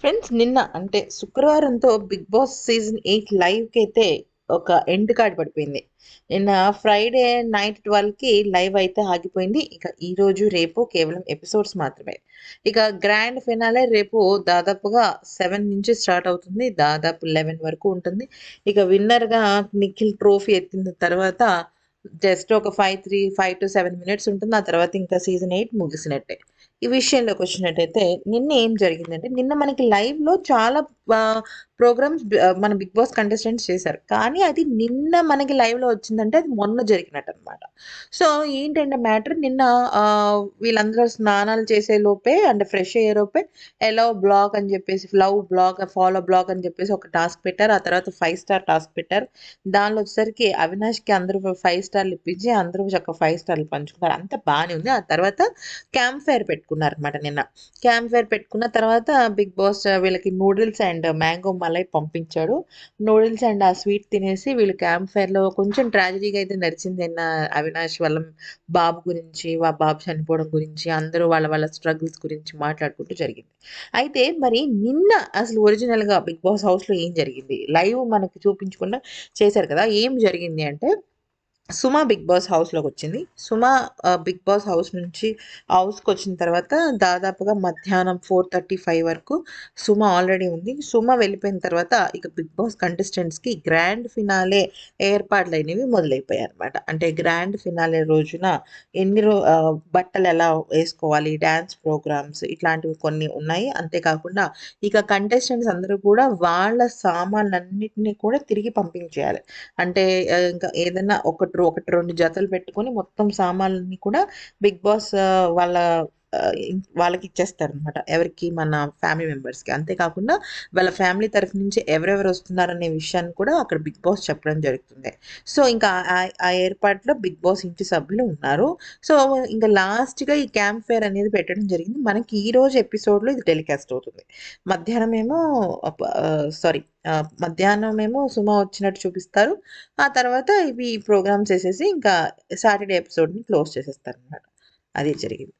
Friends నిన్న అంటే శుక్రవారంతో బిగ్ బాస్ సీజన్ ఎయిట్ లైవ్కి అయితే ఒక ఎండ్ కార్డ్ పడిపోయింది. నిన్న ఫ్రైడే నైట్ ట్వెల్వ్కి లైవ్ అయితే ఆగిపోయింది. ఇక ఈరోజు రేపు కేవలం ఎపిసోడ్స్ మాత్రమే. ఇక గ్రాండ్ ఫినాలే రేపు దాదాపుగా సెవెన్ నుంచి స్టార్ట్ అవుతుంది. దాదాపు లెవెన్ వరకు ఉంటుంది. ఇక విన్నర్గా నిఖిల్ ట్రోఫీ ఎత్తిన తర్వాత జస్ట్ ఒక five three five to seven minutes ఉంటుంది. ఆ తర్వాత ఇంకా సీజన్ ఎయిట్ ముగిసినట్టే. ఈ విషయంలోకి వచ్చినట్టయితే నిన్న ఏం జరిగిందంటే నిన్న మనకి లైవ్లో చాలా ప్రోగ్రామ్స్ మన బిగ్ బాస్ కంటెస్టెంట్స్ చేశారు. కానీ అది నిన్న మనకి లైవ్లో వచ్చిందంటే అది మొన్న జరిగినట్టు అనమాట సో ఏంటంటే మ్యాటర్ నిన్న వీళ్ళందరూ స్నానాలు చేసే లోపే అంటే ఫ్రెష్ అయ్యే లోపే ఎలవ్ బ్లాగ్ అని చెప్పేసి లవ్ బ్లాగ్ ఫాలో బ్లాగ్ అని చెప్పేసి ఒక టాస్క్ పెట్టారు. ఆ తర్వాత ఫైవ్ స్టార్ టాస్క్ పెట్టారు. దానిలో వచ్చేసరికి అవినాష్కి అందరూ ఫైవ్ స్టార్లు ఇప్పించి అందరూ ఒక ఫైవ్ స్టార్లు పంచుకున్నారు. అంత బాగానే ఉంది. ఆ తర్వాత క్యాంప్ ఫైర్ పెట్టుకున్నారు అనమాట నిన్న. క్యాంప్ ఫైర్ పెట్టుకున్న తర్వాత బిగ్ బాస్ వీళ్ళకి నూడిల్స్ అండ్ మ్యాంగో మలై పంపించాడు. నూడిల్స్ అండ్ ఆ స్వీట్ తినేసి వీళ్ళు క్యాంప్ ఫైర్లో కొంచెం ట్రాజడీగా అయితే నడిచింది నిన్న అవినాష్ వాళ్ళ బాబు గురించి వా బాబు చనిపోవడం గురించి అందరూ వాళ్ళ వాళ్ళ స్ట్రగుల్స్ గురించి మాట్లాడుకుంటూ జరిగింది. అయితే మరి నిన్న అసలు ఒరిజినల్గా బిగ్ బాస్ హౌస్లో ఏం జరిగింది? లైవ్ మనకి చూపించకుండా చేశారు కదా ఏం జరిగింది అంటే సుమ బిగ్ బాస్ హౌస్లోకి వచ్చింది సుమ బిగ్ బాస్ హౌస్ నుంచి హౌస్కి వచ్చిన తర్వాత దాదాపుగా మధ్యాహ్నం ఫోర్ థర్టీ ఫైవ్ వరకు సుమ ఆల్రెడీ ఉంది. సుమ వెళ్ళిపోయిన తర్వాత ఇక బిగ్ బాస్ కంటెస్టెంట్స్కి గ్రాండ్ ఫినాలే ఏర్పాట్లు అనేవి మొదలైపోయాయి అనమాట అంటే గ్రాండ్ ఫినాలే రోజున ఎన్ని రో బట్టలు ఎలా వేసుకోవాలి డ్యాన్స్ ప్రోగ్రామ్స్ ఇట్లాంటివి కొన్ని ఉన్నాయి. అంతేకాకుండా ఇక కంటెస్టెంట్స్ అందరూ కూడా వాళ్ళ సామాన్లన్నింటినీ కూడా తిరిగి పంపించేయాలి. అంటే ఇంకా ఏదైనా ఒక ఒకటి రెండు జతలు పెట్టుకొని మొత్తం సామాన్లని కూడా బిగ్ బాస్ వాళ్ళ వాళ్ళకి ఇచ్చేస్తారు అనమాట ఎవరికి? మన ఫ్యామిలీ మెంబర్స్కి అంతేకాకుండా వాళ్ళ ఫ్యామిలీ తరఫు నుంచి ఎవరెవరు వస్తున్నారనే విషయాన్ని కూడా అక్కడ బిగ్ బాస్ చెప్పడం జరుగుతుంది. సో ఇంకా ఆ- ఆ ఏర్పాట్లో బిగ్ బాస్ ఇంటి సభ్యులు ఉన్నారు. సో ఇంకా లాస్ట్గా ఈ క్యాంప్ ఫేర్ అనేది పెట్టడం జరిగింది. మనకి ఈ రోజు ఎపిసోడ్లో ఇది టెలికాస్ట్ అవుతుంది. మధ్యాహ్నం ఏమో సారీ మధ్యాహ్నం ఏమో సుమ వచ్చినట్టు చూపిస్తారు. ఆ తర్వాత ఇవి ప్రోగ్రామ్స్ చేసేసి ఇంకా సాటర్డే ఎపిసోడ్ని క్లోజ్ చేసేస్తారు అనమాట అది జరిగింది.